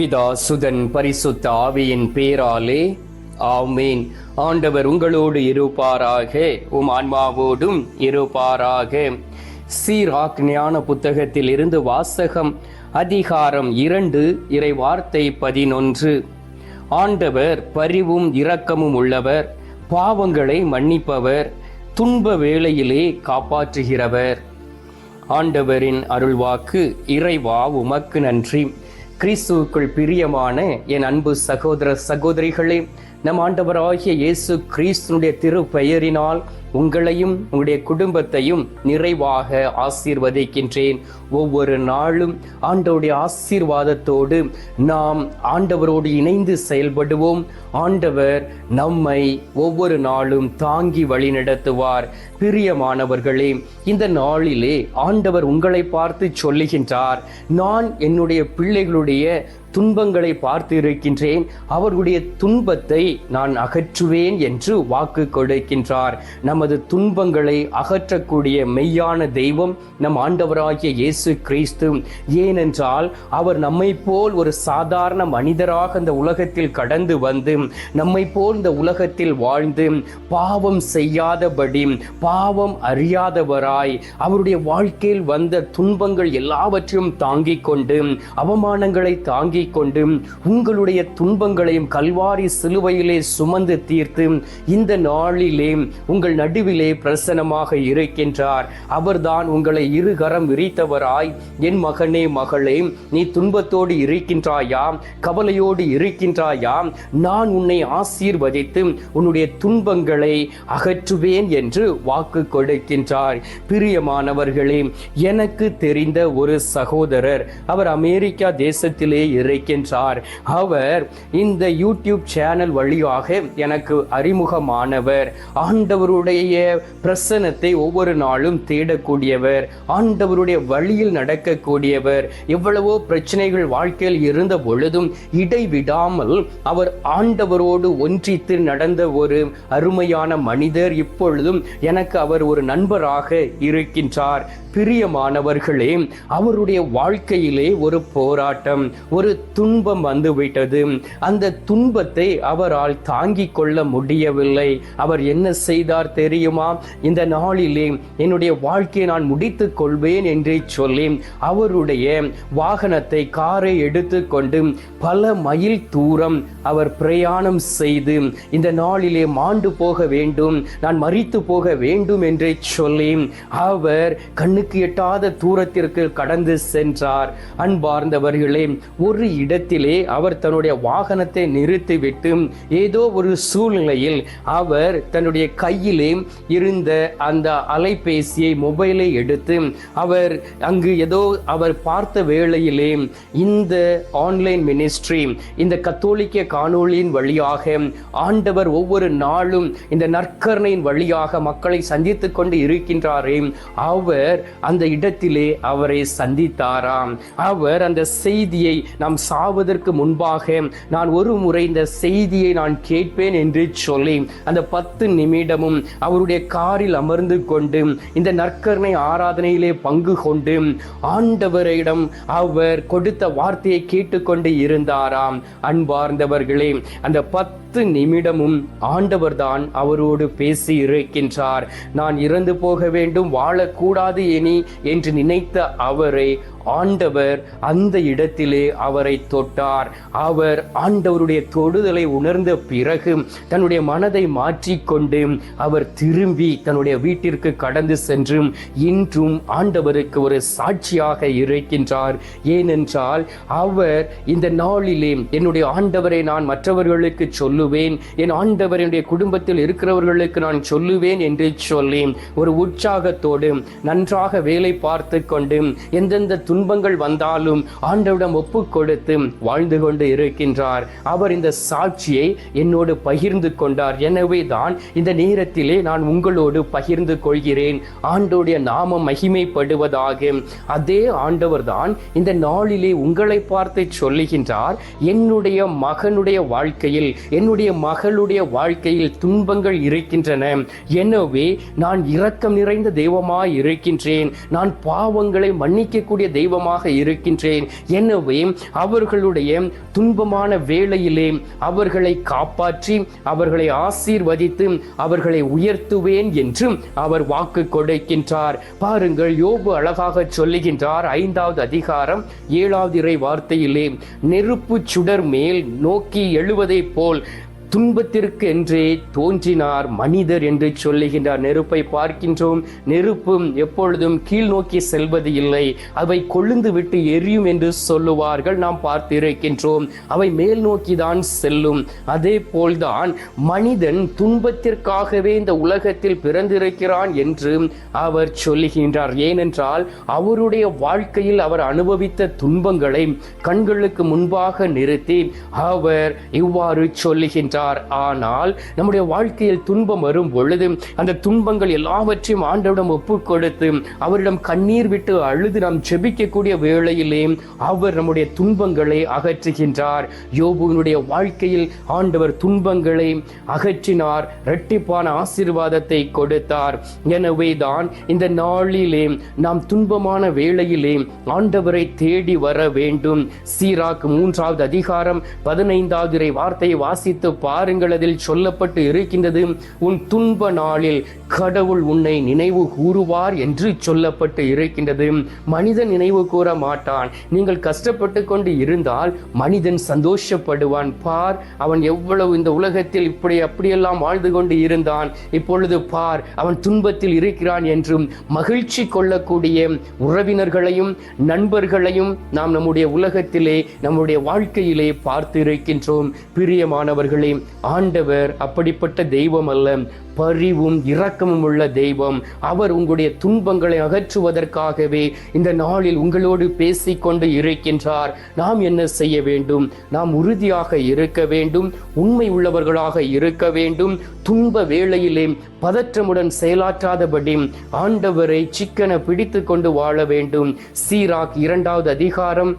பிதா சுதன் பரிசுத்த ஆவியின் பேராலே ஆமீன். ஆண்டவர் உங்களோடு இருப்பாராக உம் ஆன்மாவோடும் இருப்பாராக. சீராக் ஞான புத்தகத்தில் இருந்து வாசகம் அதிகாரம் இரண்டு இறை வார்த்தை பதினொன்று. ஆண்டவர் பரிவும் இரக்கமும் உள்ளவர் பாவங்களை மன்னிப்பவர் துன்ப வேளையிலே காப்பாற்றுகிறவர். ஆண்டவரின் அருள்வாக்கு இறைவா உமக்கு நன்றி. கிறிஸ்துவுக்குள் பிரியமான என் அன்பு சகோதர சகோதரிகளே நம் ஆண்டவராகிய இயேசு கிறிஸ்துனுடைய திருப்பெயரினால் உங்களையும் உங்களுடைய குடும்பத்தையும் நிறைவாக ஆசீர்வதிக்கின்றேன். ஒவ்வொரு நாளும் ஆண்டவருடைய ஆசீர்வாதத்தோடு நாம் ஆண்டவரோடு இணைந்து செயல்படுவோம். ஆண்டவர் நம்மை ஒவ்வொரு நாளும் தாங்கி வழிநடத்துவார் பிரியமானவர்களே இந்த நாளிலே ஆண்டவர் உங்களை பார்த்து சொல்லுகின்றார். நான் என்னுடைய பிள்ளைகளுடைய துன்பங்களை பார்த்து இருக்கின்றேன். அவர்களுடைய துன்பத்தை நான் அகற்றுவேன் என்று வாக்கு கொடுக்கின்றார். நமது துன்பங்களை அகற்றக்கூடிய மெய்யான தெய்வம் நம் ஆண்டவராகிய இயேசு கிறிஸ்து. ஏனென்றால் அவர் நம்மை போல் ஒரு சாதாரண மனிதராக இந்த உலகத்தில் கடந்து வந்து நம்மை போல் இந்த உலகத்தில் வாழ்ந்து பாவம் செய்யாதபடி பாவம் அறியாதவராய் அவருடைய வாழ்க்கையில் வந்த துன்பங்கள் எல்லாவற்றையும் தாங்கிக் கொண்டு அவமானங்களை தாங்கிக் கொண்டு உங்களுடைய துன்பங்களையும் கல்வாரி சிலுவையிலே சுமந்து தீர்த்து இந்த நாளிலே உங்கள் நடுவிலே பிரசனமாக இருக்கின்றார். அவர்தான் உங்களை இருகரம் விரித்தவராய். என் மகனே மகளே நீ துன்பத்தோடு இருக்கின்றாயா? கவலையோடு இருக்கின்றாயா? நான் உன்னை ஆசீர்வதித்து உன்னுடைய துன்பங்களை அகற்றுவேன் என்று வாக்கு கொடுக்கின்றார். பிரியமானவர்களே எனக்கு தெரிந்த ஒரு சகோதரர் அவர் அமெரிக்கா தேசத்திலே இருக்கின்றார். அவர் இந்த யூடியூப் சேனல் வழியாக எனக்கு அறிமுகமானவர். ஆண்டவருடைய பிரசனத்தை ஒவ்வொரு நாளும் தேடக்கூடியவர் ஆண்டவருடைய வழியில் நடக்கக்கூடியவர். எவ்வளவோ பிரச்சனைகள் வாழ்க்கையில் இருந்த பொழுதும் இடைவிடாமல் அவர் ஆண்டவரோடு ஒன்றித்து நடந்த ஒரு அருமையான மனிதர் இப்பொழுதும் எனக்கு அவர் ஒரு நண்பராக இருக்கின்றார். பிரியமானவர்களே அவருடைய வாழ்க்கையிலே ஒரு போராட்டம் ஒரு துன்பம் வந்துவிட்டது. அந்த துன்பத்தை அவரால் தாங்கிக் கொள்ள முடியவில்லை. அவர் என்ன செய்தார் தெரியுமா? இந்த நாளிலே என்னுடைய வாழ்க்கையை நான் முடித்துக் கொள்வேன் என்று சொல்லி அவருடைய வாகனத்தை காரை எடுத்துக்கொண்டு பல மைல் தூரம் அவர் பிரயாணம் செய்து இந்த நாளிலே மாண்டு போக வேண்டும் நான் மறித்து போக வேண்டும் என்று சொல்லி அவர் கண்ணுக்கு எட்டாத தூரத்திற்கு கடந்து சென்றார். அன்பார்ந்தவர்களே ஒரு இடத்திலே அவர் தன்னுடைய வாகனத்தை நிறுத்திவிட்டு ஏதோ ஒரு சூழ்நிலையில் அவர் தன்னுடைய கையிலே இருந்த அந்த அலைபேசியை மொபைலை எடுத்து அவர் அங்கு ஏதோ அவர் பார்த்த வேளையிலே இந்த ஆன்லைன் மினிஸ்ட்ரி இந்த கத்தோலிக்க காணொளியின் வழியாக ஆண்டவர் ஒவ்வொரு நாளும் இந்த நற்கரணையின் வழியாக மக்களை சந்தித்துக் கொண்டு இருக்கின்றாரே அவர் அந்த இடத்திலே அவரை சந்தித்தாராம். அவர் அந்த செய்தியை நாம் சாவதற்கு முன்பாக நான் ஒரு முறை இந்த செய்தியை நான் கேட்பேன் என்று சொல்லி அந்த பத்து நிமிடமும் அவருடைய காரில் அமர்ந்து கொண்டு இந்த நற்கரணை ஆராதனையிலே பங்கு கொண்டு ஆண்டவரிடம் அவர் கொடுத்த வார்த்தையை கேட்டுக்கொண்டு இருந்தாராம். அன்பார்ந்தவர்களே அந்த பத்து நிமிடமும் ஆண்டவர்தான் அவரோடு பேசி இருக்கின்றார். நான் இறந்து போக வேண்டும் வாழக்கூடாது இனி என்று நினைத்த அவரை ஆண்டவர் அந்த இடத்திலே அவரை தொட்டார். அவர் ஆண்டவருடைய தொடுதலை உணர்ந்த பிறகு தன்னுடைய மனதை மாற்றிக்கொண்டு அவர் திரும்பி தன்னுடைய வீட்டிற்கு கடந்து சென்று இன்றும் ஆண்டவருக்கு ஒரு சாட்சியாக இருக்கின்றார். ஏனென்றால் அவர் இந்த நாளிலே என்னுடைய ஆண்டவரை நான் மற்றவர்களுக்கு சொல்லுவேன் என் ஆண்டவருடைய குடும்பத்தில் இருக்கிறவர்களுக்கு நான் சொல்லுவேன் என்று சொல்லி ஒரு உற்சாகத்தோடு நன்றாக வேலை பார்த்து கொண்டு எந்தெந்த துன்பங்கள் வந்தாலும் ஆண்டவிடம் ஒப்பு கொடுத்து வாழ்ந்து கொண்டு இருக்கின்றார். அவர் இந்த சாட்சியை என்னோடு பகிர்ந்து கொண்டார். எனவே தான் இந்த நேரத்திலே நான் உங்களோடு பகிர்ந்து கொள்கிறேன். ஆண்டோடைய நாமம் மகிமைப்படுவதாக. அதே ஆண்டவர் தான் இந்த நாளிலே உங்களை பார்த்து சொல்லுகின்றார். என்னுடைய மகனுடைய வாழ்க்கையில் என்னுடைய மகளுடைய வாழ்க்கையில் துன்பங்கள் இருக்கின்றன. எனவே நான் இரக்கம் நிறைந்த தெய்வமாய் இருக்கின்றேன். நான் பாவங்களை மன்னிக்கக்கூடிய தெய்வமாக இருக்கின்றேன். எனவே அவர்களுடைய துன்பமான வேளையிலே அவர்களை காப்பாற்றி அவர்களை ஆசீர்வதித்து அவர்களை உயர்த்துவேன் என்று அவர் வாக்கு கொடுக்கின்றார். பாருங்கள் யோபு அழகாக சொல்லுகின்றார் ஐந்தாவது அதிகாரம் ஏழாவது இறை வார்த்தையிலே நெருப்பு சுடர் மேல் நோக்கி எழுவதை போல் துன்பத்திற்கு என்றே தோன்றினார் மனிதர் என்று சொல்லுகின்றார். நெருப்பை பார்க்கின்றோம். நெருப்பும் எப்பொழுதும் கீழ் நோக்கி செல்வது இல்லை. அவை கொழுந்து விட்டு எரியும் என்று சொல்லுவார்கள். நாம் பார்த்திருக்கின்றோம். அவை மேல் நோக்கி தான் செல்லும். அதே போல்தான் மனிதன் துன்பத்திற்காகவே இந்த உலகத்தில் பிறந்திருக்கிறான் என்று அவர் சொல்லுகின்றார். ஏனென்றால் அவருடைய வாழ்க்கையில் அவர் அனுபவித்த துன்பங்களை கண்களுக்கு முன்பாக நிறுத்தி அவர் இவ்வாறு சொல்லுகின்றார். விட்டார் ஆனால் நம்முடைய வாழ்க்கையில் துன்பம் வரும் பொழுது அந்த துன்பங்கள் எல்லாவற்றையும் ஆண்டவிடம் ஒப்பு கொடுத்து அவரிடம் கண்ணீர் விட்டு அழுது நாம் ஜெபிக்கக்கூடிய வேளையிலே அவர் நம்முடைய துன்பங்களை அகற்றுகின்றார். யோபுவினுடைய வாழ்க்கையில் ஆண்டவர் துன்பங்களை அகற்றினார் இரட்டிப்பான ஆசீர்வாதத்தை கொடுத்தார். எனவே தான் இந்த நாளிலே நாம் துன்பமான வேளையிலே ஆண்டவரை தேடி வர வேண்டும். சீராக் மூன்றாவது அதிகாரம் பதினைந்தாவது வார்த்தையை வாசித்து பாருங்கள் அதில் சொல்லப்பட்டு இருக்கின்றது உன் துன்ப நாளில் கடவுள் உன்னை நினைவு கூறுவார் என்று சொல்லப்பட்டு இருக்கின்றது. மனிதன் நினைவு கூற மாட்டான். நீங்கள் கஷ்டப்பட்டு கொண்டு இருந்தால் மனிதன் சந்தோஷப்படுவான். பார் அவன் எவ்வளவு இந்த உலகத்தில் இப்படி அப்படியெல்லாம் வாழ்ந்து கொண்டு இருந்தான். இப்பொழுது பார் அவன் துன்பத்தில் இருக்கிறான் என்றும் மகிழ்ச்சி கொள்ளக்கூடிய உறவினர்களையும் நண்பர்களையும் நாம் நம்முடைய உலகத்திலே நம்முடைய வாழ்க்கையிலே பார்த்து இருக்கின்றோம் பிரியமானவர்களே ஆண்டவர் அப்படிப்பட்ட தெய்வம் அல்ல. பரிவும் இரக்கமும் உள்ள தெய்வம். அவர் உங்களுடைய துன்பங்களை அகற்றுவதற்காகவே இந்த நாளில் உங்களோடு பேசிக்கொண்டு இருக்கின்றார். நாம் என்ன செய்ய வேண்டும்? நாம் உறுதியாக இருக்க வேண்டும். உண்மை உள்ளவர்களாக இருக்க வேண்டும். துன்ப வேளையிலே பதற்றமுடன் செயலாற்றாதபடி ஆண்டவரை சிக்கன பிடித்து கொண்டு வாழ வேண்டும். சீராக் இரண்டாவது அதிகாரம்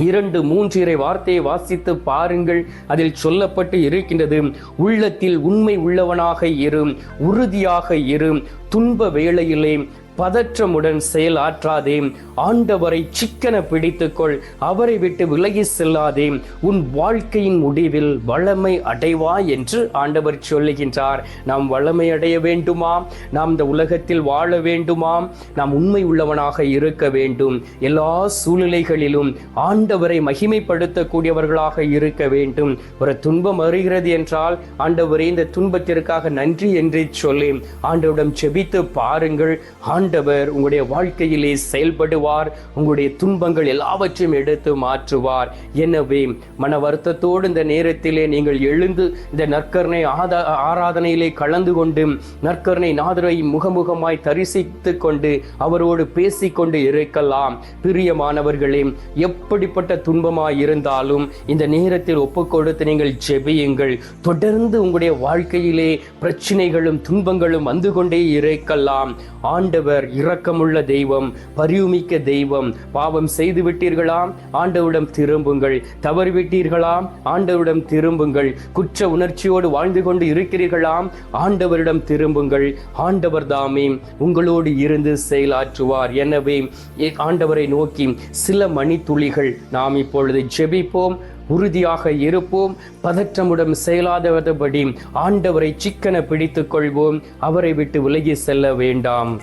இரண்டு மூன்று வார்த்தையை வாசித்து பாருங்கள். அதில் சொல்லப்பட்டு இருக்கின்றது உள்ளத்தில் உண்மை உள்ளவனாக இரு உறுதியாக இரு துன்ப வேளையிலே பதற்றமுடன் செயலாற்றாதே ஆண்டவரை சிக்கன பிடித்துக்கொள். அவரை விட்டு விலகி செல்லாதே உன் வாழ்க்கையின் முடிவில் வளமை அடைவா என்று ஆண்டவர் சொல்லுகின்றார். நாம் வளமை அடைய வேண்டுமாம் நாம் இந்த உலகத்தில் வாழ வேண்டுமாம் நாம் உண்மை உள்ளவனாக இருக்க வேண்டும். எல்லா சூழ்நிலைகளிலும் ஆண்டவரை மகிமைப்படுத்தக்கூடியவர்களாக இருக்க வேண்டும். ஒரு துன்பம் வருகிறது என்றால் ஆண்டவரே இந்த துன்பத்திற்காக நன்றி என்று சொல்லி ஆண்டவரிடம் செபித்து பாருங்கள். ஆண்ட ஆண்டவர் உங்களுடைய வாழ்க்கையிலே செயல்படுவார் உங்களுடைய துன்பங்கள் எல்லாவற்றையும் எடுத்து மாற்றுவார். எனவே மன வருத்தத்தோடு இந்த நேரத்திலே நீங்கள் எழுந்து இந்த நற்கருணை ஆதா ஆராதனையிலே கலந்து கொண்டு நற்கருணை நாதரை முகமுகமாய் தரிசித்து கொண்டு அவரோடு பேசிக்கொண்டு இருக்கலாம். பிரியமானவர்களே எப்படிப்பட்ட துன்பமாய் இருந்தாலும் இந்த நேரத்தில் ஒப்பு கொடுத்து நீங்கள் ஜெபியுங்கள். தொடர்ந்து உங்களுடைய வாழ்க்கையிலே பிரச்சனைகளும் துன்பங்களும் வந்து கொண்டே இருக்கலாம். ஆண்டவர் இரக்கமுள்ள தெய்வம் பரிவுமிக்க தெய்வம். பாவம் செய்து விட்டீர்களாம் ஆண்டவரிடம் திரும்புங்கள். தவறிவிட்டீர்களாம் ஆண்டவரிடம் திரும்புங்கள். குற்ற உணர்ச்சியோடு வாழ்ந்து கொண்டு இருக்கிறீர்களாம் ஆண்டவரிடம் திரும்புங்கள். ஆண்டவர் தாமே உங்களோடு இருந்து செயலாற்றுவார். எனவே ஆண்டவரை நோக்கி சில மணித்துளிகள் நாம் இப்பொழுது ஜெபிப்போம். உறுதியாக இருப்போம். பதற்றமுடன் செயலாதபடி ஆண்டவரை சிக்கன பிடித்துக் கொள்வோம் அவரை விட்டு விலகி செல்ல வேண்டாம்.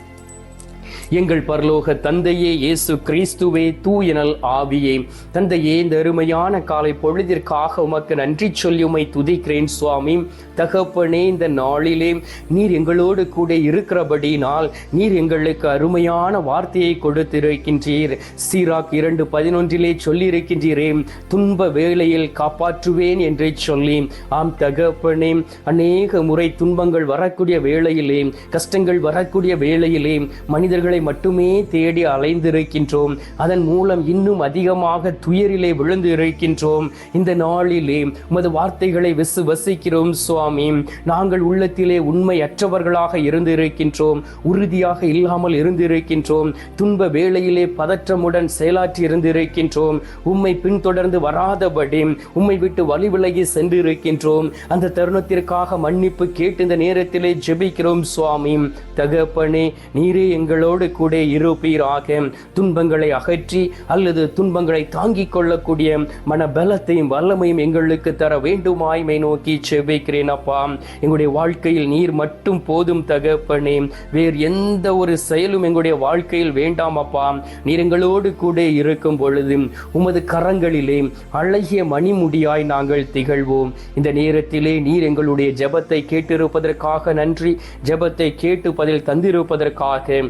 எங்கள் பரலோக தந்தையே இயேசு கிறிஸ்துவே தூயனல் ஆவியே. தந்தையே இந்த அருமையான காலை பொழுதிற்காக உமக்கு நன்றி சொல்லி உமை துதிக்கிறேன் சுவாமி. தகப்பனே இந்த நாளிலே நீர் எங்களோடு கூட இருக்கிறபடினால் நீர் எங்களுக்கு அருமையான வார்த்தையை கொடுத்திருக்கின்றீர். சீராக் இரண்டு பதினொன்றிலே சொல்லியிருக்கின்றீரே துன்ப வேளையில் காப்பாற்றுவேன் என்று சொல்லி. ஆம் தகப்பனே அநேக முறை துன்பங்கள் வரக்கூடிய வேளையிலே கஷ்டங்கள் வரக்கூடிய வேளையிலே மனிதர்களை மட்டுமே தேடி அலைந்திருக்கின்றோம். அதன் மூலம் இன்னும் அதிகமாக துயரிலே விழுந்து இருக்கின்றோம் இந்த நாளிலே உமது வார்த்தைகளை விசுவசிக்கிறோம் சுவாமி. நாங்கள் உள்ளத்திலே உண்மையற்றவர்களாக இருந்திருக்கின்றோம். உறுதியாக இல்லாமல் இருந்திருக்கின்றோம். துன்ப வேளையிலே பதற்றமுடன் செயலாற்றி இருந்திருக்கின்றோம். உம்மை பின்தொடர்ந்து வராதபடி உம்மை விட்டு வழி விலகி சென்றிருக்கின்றோம். அந்த தருணத்திற்காக மன்னிப்பு கேட்டு இந்த நேரத்திலே ஜெபிக்கிறோம் சுவாமி. தகப்பனே நீரே எங்களோடு கூட இருப்பீராக துன்பங்களை அகற்றி அல்லது துன்பங்களை தாங்கிக் கொள்ளக்கூடிய மன பலத்தையும் வல்லமையும் எங்களுக்கு தர வேண்டுமாய்மை நோக்கி செபிக்கிறேன் அப்பா. எங்களுடைய வாழ்க்கையில் நீர் மட்டும் போதும் தகப்பனே. வேறு எந்த ஒரு செயலும் எங்களுடைய வாழ்க்கையில் வேண்டாம் அப்பா. நீர் எங்களோடு கூட இருக்கும் பொழுது உமது கரங்களிலே அழகிய மணிமுடியாய் நாங்கள் திகழ்வோம். இந்த நேரத்திலே நீர் எங்களுடைய ஜெபத்தை கேட்டிருப்பதற்காக நன்றி. ஜெபத்தை கேட்டு பதில் தந்திருப்பதற்காக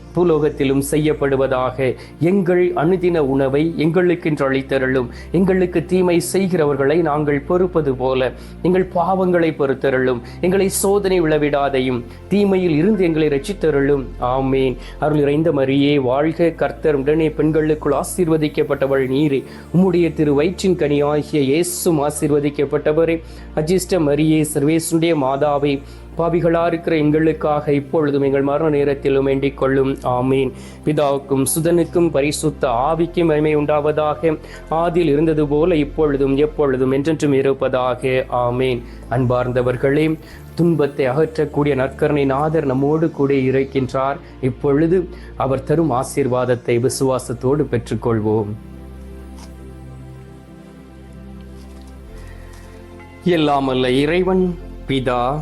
பூலோகத்திலும் செய்யப்படுவதாக எங்கள் அனுதின உணவை எங்களுக்கென்று அளித்தருளும். எங்களுக்கு தீமை செய்கிறவர்களை நாங்கள் பொறுப்பது போல எங்கள் பாவங்களை பொறுத்தருளும். எங்களை சோதனை விழவிடாதையும் தீமையில் இருந்து எங்களை ரச்சித்தருளும் ஆமேன். அருள் இறைந்த மரியே வாழ்க கர்த்தர். உடனே பெண்களுக்குள் ஆசீர்வதிக்கப்பட்டவள் நீரே. உம்முடைய திரு வயிற்றின் கனி ஆகிய இயேசும் ஆசீர்வதிக்கப்பட்டவரே. அஜிஷ்ட மரியே சர்வேசுடைய மாதாவை பாவிகளாக இருக்கிற எங்களுக்காக இப்பொழுதும் எங்கள் மரண நேரத்திலும் வேண்டிக் கொள்ளும். ஆமீன். பிதாவுக்கும் சுதனுக்கும் பரிசுத்த ஆவிக்கும் மகிமை உண்டாவதாக. ஆதியில் இருந்தது போல இப்பொழுதும் எப்பொழுதும் என்றென்றும் இருப்பதாக. ஆமீன். அன்பார்ந்தவர்களே துன்பத்தை அகற்றக்கூடிய நற்கரனை நாதர் நம்மோடு கூட இருக்கின்றார். இப்பொழுது அவர் தரும் ஆசீர்வாதத்தை விசுவாசத்தோடு பெற்றுக்கொள்வோம். எல்லாமல்ல இறைவன் பிதா